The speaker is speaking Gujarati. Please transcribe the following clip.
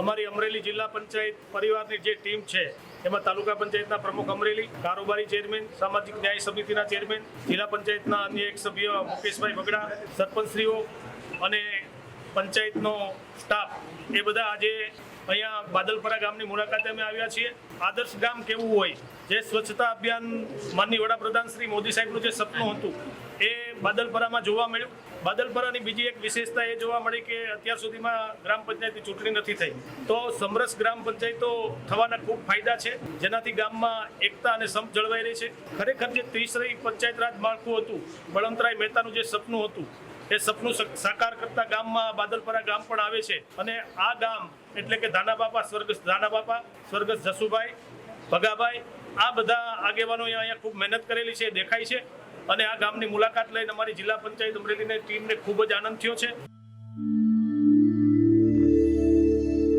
અમારી અમરેલી જિલ્લા પંચાયત પરિવારની જે ટીમ છે, એમાં તાલુકા પંચાયતના પ્રમુખ અમરેલી, કારોબારી ચેરમેન, સામાજિક ન્યાય સમિતિના ચેરમેન, જિલ્લા પંચાયતના અન્ય એક સભ્ય મુકેશભાઈ બગડા, સરપંચશ્રીઓ અને પંચાયતનો સ્ટાફ એ બધા આજે અહીંયા બાદલપરા ગામની મુલાકાતે અમે આવ્યા છીએ. આદર્શ ગામ કેવું હોય, જે સ્વચ્છતા અભિયાન માનની વડાપ્રધાન શ્રી મોદી સાહેબનું જે સપનું હતું, એ બાદલપરામાં જોવા મળ્યું. બાદલપરાની બીજી એક વિશેષતા એ જોવા મળી કે અત્યાર સુધીમાં ગ્રામ પંચાયતની ચૂંટણી નથી થઈ. તો સમરસ ગ્રામ પંચાયતો થવાના ખૂબ ફાયદા છે, જેનાથી ગામમાં એકતા અને સંપ જળવાઈ રહી છે. ખરેખર જે ત્રીસરી પંચાયત રાજ માળખું હતું, બળવંતરાય મહેતાનું જે સપનું હતું એ સપનું સાકાર કરતા ગામમાં બાદલપરા ગામ પણ આવે છે. અને આ ગામ એટલે કે ધાના બાપા સ્વર્ગસ્થ ધાના બાપા સ્વર્ગસ્થ જસુભાઈ, ભગાભાઈ, આ બધા આગેવાનોએ અહીંયા ખૂબ મહેનત કરેલી છે, દેખાય છે. અને આ ગામની મુલાકાત લઈને અમારી જિલ્લા પંચાયત અમરેલીની ટીમને ખૂબ જ આનંદ થયો છે.